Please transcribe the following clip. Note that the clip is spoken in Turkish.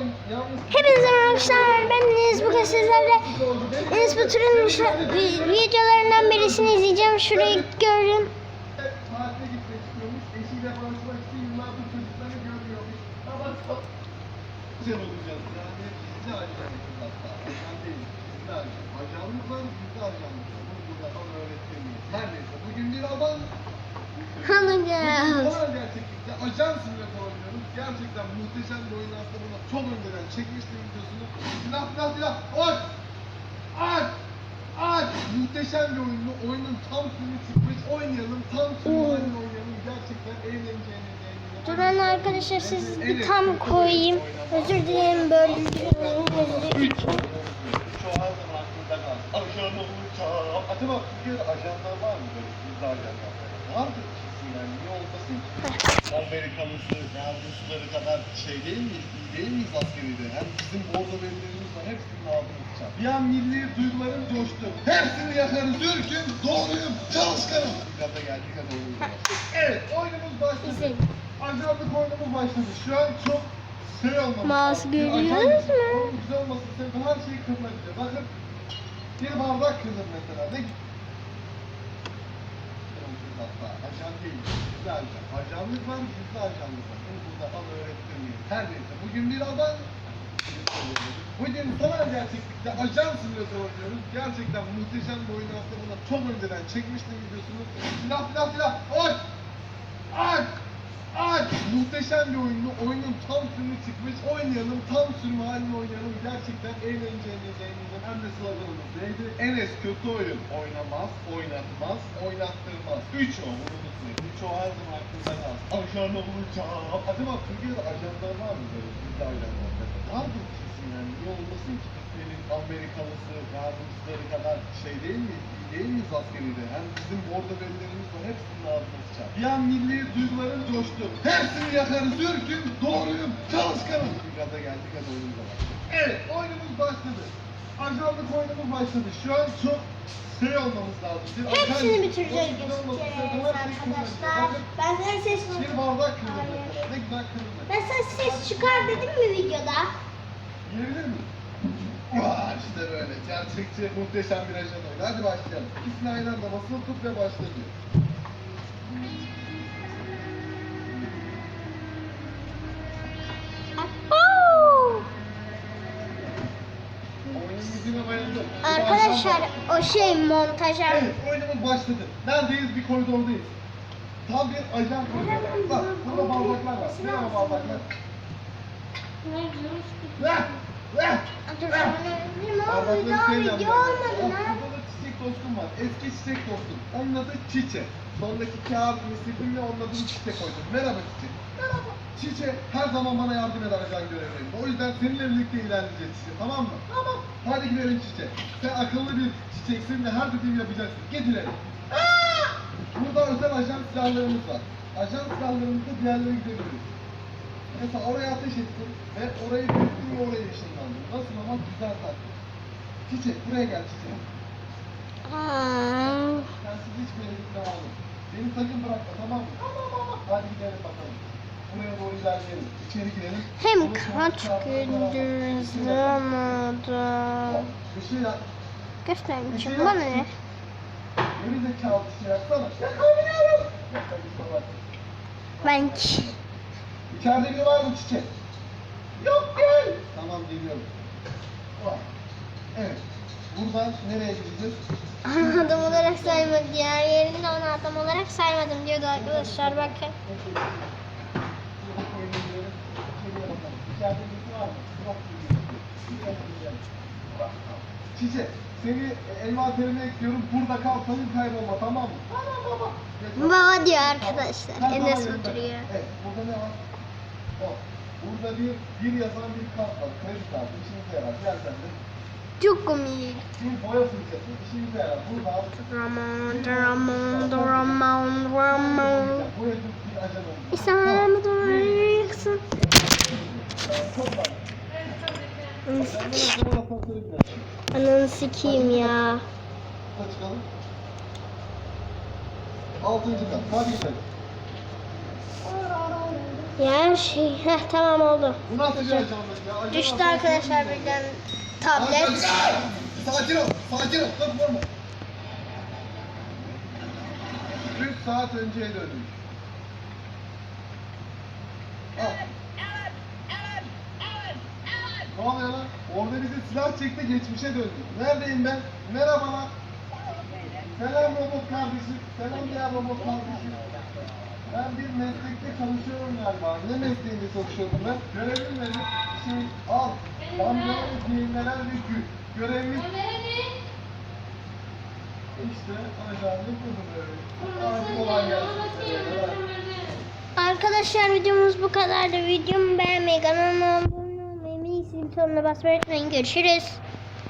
Hepinize merhaba arkadaşlar. Ben Deniz. Bugün sizlerle Deniz Batur'un videolarından birisini izleyeceğim. Şurayı görün. tatile gitmek istiyormuş. Eşiyle barışmak için yıllardır çocuklarını görmüyormuş. Ama çok güzel olacağız. Yani gizli ajanımız hatta. Ajan değil. Gizli ajan. Ajanlık var, gizli ajanlık var. Bunu burada bana öğrettirmeyin. Her neyse. Bugün bir alan Alacağız. Bugün gerçeklikte ajan simülatör oynuyoruz. Gerçekten muhteşem bir oyun aslında buna çok önceden çekmiştim videosunu. Silah silah silah. Aç! Aç! Aç! Muhteşem bir oyundu. Oyunun tam sürümü çıkmış. Oynayalım. Tam Oo. halinde oynayalım. Gerçekten eğleneceğiniz. Durun arkadaşlar siz bir tam koyayım. Özür dilerim böyle. Acaba Türkiye'de ajanlar var mı böyle gizli ajanlar? Vardır kesin yani. Olmasın? Amerikalısı, yardımcıları kadar şey değil miyiz? İyi değil miyiz askeride? Hem bizim bordo verilerimiz var. Hepsinin ağzını sıçar. Bir an milli duygularım coştu. Hepsini yakarız. Ürkün, doğruyum, çalışkanım. Gaza geldik hadi oyunumuza. Evet, oyunumuz başladı. Ajanlık oyunumuz başladı. Şu an çok şey olmamış. Mouse Bir görüyoruz mu? Güzel olması sebebi her şeyi kırılabilir. Bakın bir bardak kırılır mesela. Ne hatta. Ajan değil. Gizli ajan. Ajanlık var, gizli ajanlık var. Bunu burada bana öğrettirmeyin. Her neyse. Bugün bir adam Bugün sanal gerçeklikte ajan simülatör oynuyoruz. Gerçekten muhteşem bir oyun aslında buna çok önceden çekmiştim videosunu. Silah silah silah. Aç! Aç! Aç! Muhteşem bir oyundu. Oyunun tam sürümü çıkmış. Oynayalım. Tam sürümü halinde oynayalım. Gerçekten eğleneceğiniz eminim. Enes kötü oyun. Oynamaz, oynatmaz, oynattırmaz. Üç o. Bunu unutmayın. Üç o her zaman aklınızda kalsın. Ajan olacağım. Acaba Türkiye'de ajanlar var mı böyle? Gizli ajanlar mesela. Vardır kesin yani. Niye olmasın ki? Senin Amerikalısı, yardımcıları kadar şey değil mi? Değil miyiz askeride? Hem bizim bordo verilerimiz var. Hepsinin ağzına sıçar. Bir an milli duygularım coştu. Hepsini yakarız. Ürkün, doğruyum, çalışkanım. Bir gaza geldik hadi oyunumuza başlayalım. Evet, oyunumuz başladı. Ajanlık oyunumuz başladı. Şu an çok şey olmamız lazım. Bir Hepsini ajan- bitireceğiz arkadaşlar. Bakın, Benden ses Bir bardak mesela. Ne güzel kırılır. Ben sana ses çıkar dedim mi videoda? Yiyebilir miyim? Vaa işte böyle. Gerçekçi muhteşem bir ajan oyunu. Hadi başlayalım. İkisini aynı anda basılı tut ve başla diyor. Arkadaşlar o şey montaja Evet oyunumuz başladı. Neredeyiz? Bir koridordayız. Tam bir ajan koridoru. Bak burada bardaklar var. Ne var bardaklar? Vah! Vah! Dur benim o Bardakları video seveceğim video ben. olmadı lan. Burada da çiçek dostum var. Eski çiçek dostum. Onun adı Çiçe. Sondaki kağıdını sildim ve onun adını Çiçe koydum. Merhaba Çiçe. Merhaba. Çiçe her zaman bana yardım eder ajan görevlerinde. O yüzden seninle birlikte ilerleyeceğiz Çiçe. Tamam mı? Tamam. Hadi gidelim Çiçe. Sen akıllı bir çiçeksin ve her dediğimi yapacaksın. Getirelim. Burada özel ajan silahlarımız var. Ajan silahlarımızda diğerleri gidebiliriz. Mesela oraya ateş ettin ve orayı büyüttün ve oraya ışınlandın. Nasıl ama güzel taktik. Çiçek buraya gel çiçek. Aa, Sen siz hiçbir yere gitme oğlum. Beni sakın bırakma tamam mı? Tamam tamam. Hadi gidelim bakalım. Hem kaç gündür izlemedim. Göstermişim bana ne? Ben ki. İçeride biri var mı çiçek? Yok gel. Tamam geliyorum. Evet. Buradan nereye gideceğiz? Adam olarak saymadı. Diğer yerinde onu adam olarak saymadım diyordu arkadaşlar bakın. Çiçek, seni envanterine ekliyorum. Burada kal, sakın kaybolma tamam mı? Tamam baba. Baba diyor arkadaşlar. Sen Enes oturuyor. Evet, burada ne var? O. Burada bir, bir yazan bir kart var. Kredi kartı. İşinize yarar. Gel sen de. Çok komik. Bir boya fırçası. İşinize yarar. Burada al. Ramon, Ramon, Ramon, Ramon. Boyacı doğrayacaksın. Çok var. Ananı sikeyim. ya. Altıncı kat. Hadi. Ya şey, heh, tamam oldu. Bu nasıl bir ajanlık Düştü arkadaşlar birden tablet. Sakin ol, sakin ol. Dur vurma. 3 saat önceye döndük. Al. Ne oluyor lan? Orada bizi silah çekti geçmişe döndük. Neredeyim ben? Merhabalar. Selam robot kardeşim. Selam diğer robot kardeşim. Ben bir meslekte çalışıyorum galiba. Ne mesleğinde çalışıyorum ben? Görevim nedir? Şey al. Damgalı giyinmeler ve gül. Görevim işte ajanlık budur. Hadi kolay gelsin. Arkadaşlar videomuz bu kadardı. Videomu beğenmeyi, kanalıma abone olmayı, zil butonuna basmayı unutmayın. Görüşürüz.